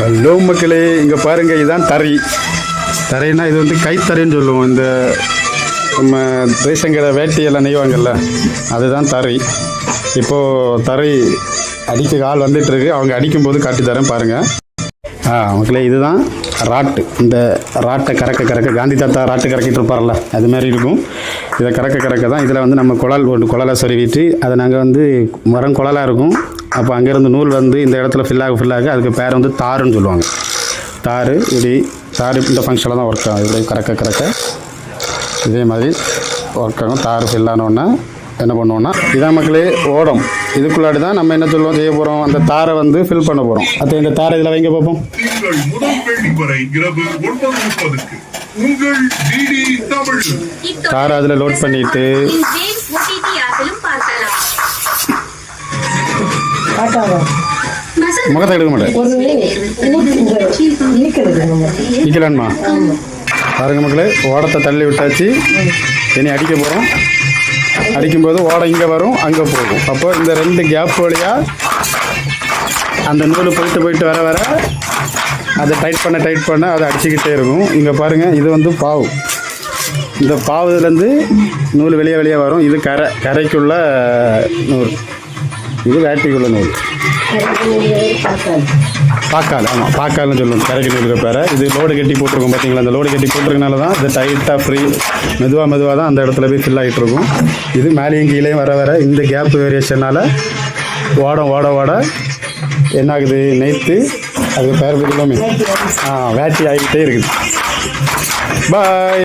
Hello மக்களே. இங்கே பாருங்க இதுதான் தரை தரைனா இது வந்து கைத்தறைன்னு சொல்லுவோம். இந்த நம்ம ரேஷன் வேட்டியெல்லாம் நெய்வாங்கல்ல அதுதான் தரை இப்போது தரை அடிக்க ஆள் வந்துட்டுருக்கு. அவங்க அடிக்கும்போது காட்டி தரேன் பாருங்கள் ஆ மக்களே இதுதான் ராட்டு. இந்த ராட்டை கறக்க கறக்க காந்தி தாத்தா ராட்டு கறக்கிட்டு இருப்பார்ல அது மாதிரி இருக்கும். இதை கறக்க கறக்க தான் இதில் வந்து நம்ம குழல் ஒரு குழலை சொருவிட்டு அதை நாங்கள் வந்து மரம் குழலாக இருக்கும். அப்போ அங்கேருந்து நூல் வந்து இந்த இடத்துல ஃபில்லாக ஃபில்லாக அதுக்கு பேர் வந்து தாருன்னு சொல்லுவாங்க. தாரு இப்படி தாரு இந்த ஃபங்க்ஷனில் தான் ஒர்க் ஆகும். இப்படி கறக்க கறக்க. இதே மாதிரி ஒர்க் ஆகும். தார் ஃபில்லானோன்னா என்ன பண்ணுவோம்னா இதான் மக்களே ஓடம். இதுக்குள்ளாடி தான் நம்ம என்ன சொல்லுவோம் செய்ய போகிறோம் அந்த தாரை வந்து ஃபில் பண்ண போகிறோம் அது இந்த தாரை இதில் வைங்க பார்ப்போம் திங்கள் முதல் வெள்ளி வரை முகத்தை எடுக்க மாட்டேன். நிற்கலான்மா பாருங்க மக்களே ஓடத்தை தள்ளி விட்டாச்சு. இனி அடிக்க போகிறோம் அடிக்கும்போது ஓடை இங்கே வரும் அங்கே போகும். அப்போ இந்த ரெண்டு கேப் வழியாக அந்த நூல் போயிட்டு போயிட்டு வர வர அதை டைட் பண்ண டைட் பண்ண அதை அடிச்சுக்கிட்டே இருக்கும். இங்கே பாருங்கள் இது வந்து பாவு. இந்த பாவுலேருந்து நூல் வெளியே வெளியே வரும். இது கரை கரைக்குள்ள நூல். இது வேட்டிக்குள்ள நூல். பாக்கால் ஆமாம் பாக்கால்னு சொல்லுவோம். கரைக்கு நூலுக்கு பேர. இது லோடு கட்டி போட்டிருக்கோம் பார்த்தீங்களா அந்த லோடு கட்டி போட்டிருக்கனால தான் இது டைட்டாக ஃப்ரீ மெதுவாக மெதுவாக தான் அந்த இடத்துல போய் ஃபில் ஆகிட்டு இருக்கும். இது மேலேயும் கீழேயும் வர வர இந்த கேப் வேரியேஷனால் ஓட ஓட ஓட என்ன ஆகுது நெய்த்து அதுக்கு பேர் பதிலுமே ஆ வேட்டி ஆகிக்கிட்டே இருக்குது. பாய்